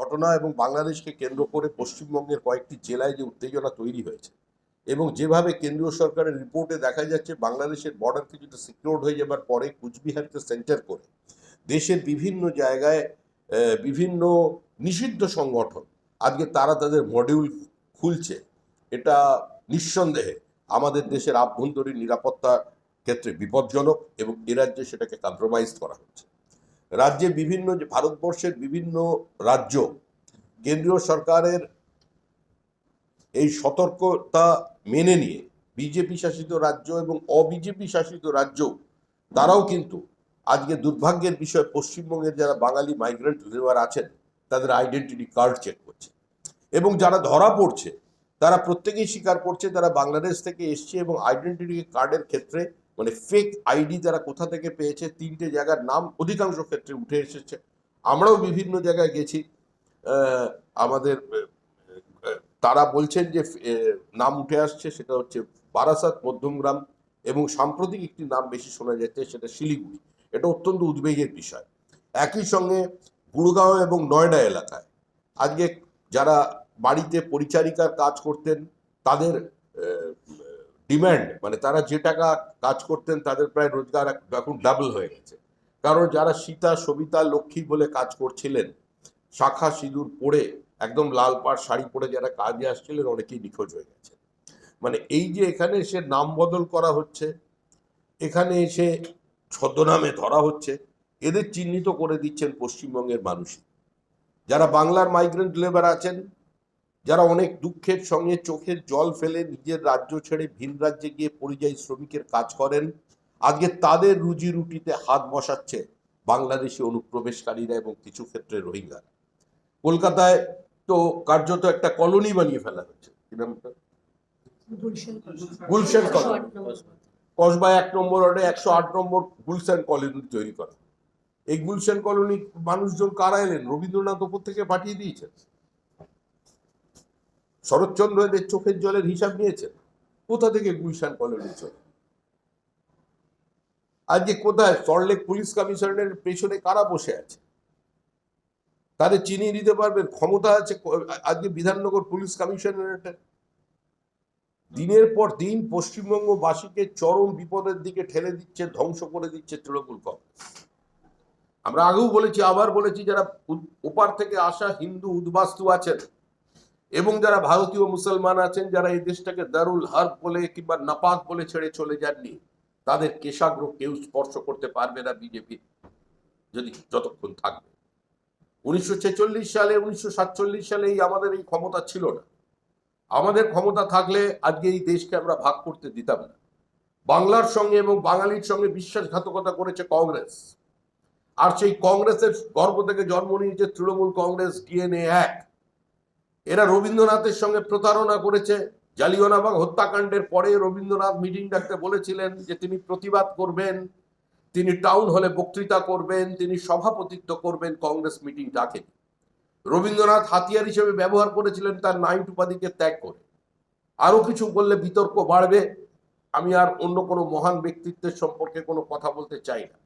ঘটনা এবং বাংলাদেশকে কেন্দ্র করে পশ্চিমবঙ্গের কয়েকটি জেলায় যে উত্তেজনা তৈরি হয়েছে এবং যেভাবে কেন্দ্রীয় সরকারের রিপোর্টে দেখা যাচ্ছে বাংলাদেশের বর্ডার কিছুটা সিকিউরড হয়ে যাবার পরে কুচবিহারকে সেন্টার করে দেশের বিভিন্ন জায়গায় বিভিন্ন নিষিদ্ধ সংগঠন আজকে তারা তাদের মডিউল খুলছে। এটা নিঃসন্দেহে আমাদের দেশের আভ্যন্তরীণ নিরাপত্তা ক্ষেত্রে বিপজ্জনক এবং এ রাজ্যে সেটাকে কম্প্রোমাইজ করা হচ্ছে। রাজ্যে বিভিন্ন, ভারতবর্ষের বিভিন্ন রাজ্য, কেন্দ্রীয় সরকারের এই সতর্কতা মেনে নিয়ে বিজেপি শাসিত রাজ্য এবং অবিজেপি শাসিত রাজ্য, তারাও কিন্তু আজকে দুর্ভাগ্যের বিষয়, পশ্চিমবঙ্গের যারা বাঙালি মাইগ্রেন্ট লেবার আছেন, তাদের আইডেন্টিটি কার্ড চেক করছে। এবং যারা ধরা পড়ছে, তারা প্রত্যেকেই স্বীকার করছে, তারা বাংলাদেশ থেকে এসছে এবং আইডেন্টিটি কার্ডের ক্ষেত্রে মানে ফেক আইডি তারা কোথা থেকে পেয়েছে তিনটে জায়গার নাম অধিকাংশ ক্ষেত্রে উঠে এসেছে। আমরাও বিভিন্ন জায়গায় গেছি। আমাদের তারা বলছেন যে নাম উঠে আসছে, সেটা হচ্ছে বারাসাত, মধ্যমগ্রাম এবং সাম্প্রতিক একটি নাম বেশি শোনা যাচ্ছে, সেটা শিলিগুড়ি। এটা অত্যন্ত উদ্বেগের বিষয়। একই সঙ্গে গুড়গাঁও এবং নয়ডা এলাকায় আজকে যারা বাড়িতে পরিচারিকার কাজ করতেন, তাদের ডিম্যান্ড মানে তারা যে টাকা কাজ করতেন, তাদের প্রায় রোজগার এখন ডাবল হয়ে গেছে। কারণ যারা সীতা, সবিতা, লক্ষ্মী বলে কাজ করছিলেন, শাখা সিঁদুর পরে, একদম লাল পাড় শাড়ি পরে যারা কাজে আসছিলেন, অনেকেই নিখোঁজ হয়ে গেছে মানে এই যে এখানে এসে নাম বদল করা হচ্ছে, এখানে এসে ছদ্মনামে ধরা হচ্ছে, এদের চিহ্নিত করে দিচ্ছেন পশ্চিমবঙ্গের মানুষ যারা বাংলার মাইগ্রেন্ট লেবার আছেন যারা অনেক দুঃখের সঙ্গে চোখের জল ফেলে নিজের রাজ্য ছেড়ে ভিন রাজ্যে গিয়ে পরিযায়ী শ্রমিকের কাজ করেন আজকে তাদের রুজি রুটিতে হাত বসাচ্ছে বাংলাদেশি অনুপ্রবেশকারীরা এবং কিছু ক্ষেত্রে রোহিঙ্গা। কলকাতায় তো কার্যত একটা কলোনি বানিয়ে ফেলা হচ্ছে। কি নামটা? গুলশান কলোনি। কসবা এক নম্বর ওয়ার্ডে একশো আট নম্বর গুলশান কলোনি তৈরি করা। এই গুলশান কলোনি মানুষজন কারা এলেন? রবীন্দ্রনাথ ওপর থেকে পাঠিয়ে দিয়েছেন? শরৎচন্দ্র এদের চোখের জলের হিসাব নিয়েছেন? কোথা থেকে গুলশান কলোনি চলে আজকে কোথায় সল্টলেক পুলিশ কমিশনারের পেছনে কারা বসে আছে? তাদের চিনিয়ে দিতে পারবেন, ক্ষমতা আছে আজকে বিধাননগর পুলিশ কমিশনারেটের দিনের পর দিন পশ্চিমবঙ্গবাসীকে চরম বিপদের দিকে ঠেলে দিচ্ছে, ধ্বংস করে দিচ্ছে তৃণমূল কংগ্রেস। আমরা আগেও বলেছি, আবার বলেছি, যারা ওপার থেকে আসা হিন্দু উদ্বাস্তু আছেন এবং যারা ভারতীয় মুসলমান আছেন, যারা এই দেশটাকে দারুল হার্ব বলে কিংবা নাপাক বলে ছেড়ে চলে যাননি, তাদের কেশাগ্র কেউ স্পর্শ করতে পারবে না বিজেপি, যদি যতক্ষণ থাকবে। উনিশশো ছেচল্লিশ সালে, উনিশশো সাতচল্লিশ সালে এই আমাদের এই ক্ষমতা ছিল না। আমাদের ক্ষমতা থাকলে আজকে এই দেশকে আমরা ভাগ করতে দিতাম না। বাংলার সঙ্গে এবং বাঙালির সঙ্গে বিশ্বাসঘাতকতা করেছে কংগ্রেস। আর সেই কংগ্রেসের গর্ভ থেকে জন্ম নিয়েছে তৃণমূল কংগ্রেস, ডিএনএ এক। এরা রবীন্দ্রনাথের সঙ্গে প্রতারণা করেছে। জালিয়ানাবাগ হত্যাকাণ্ডের পরে রবীন্দ্রনাথ মিটিং ডাকতে বলেছিলেন যে, তিনি প্রতিবাদ করবেন, তিনি টাউন হলে বক্তৃতা করবেন, তিনি সভাপতিত্ব করবেন, কংগ্রেস মিটিং ডাকেন। রবীন্দ্রনাথ হাতিয়ার হিসেবে ব্যবহার করেছিলেন তার নাইট উপাধিকে ত্যাগ করে। আরও কিছু বললে বিতর্ক বাড়বে। আমি আর অন্য কোনো মহান ব্যক্তিত্বের সম্পর্কে কোনো কথা বলতে চাই না।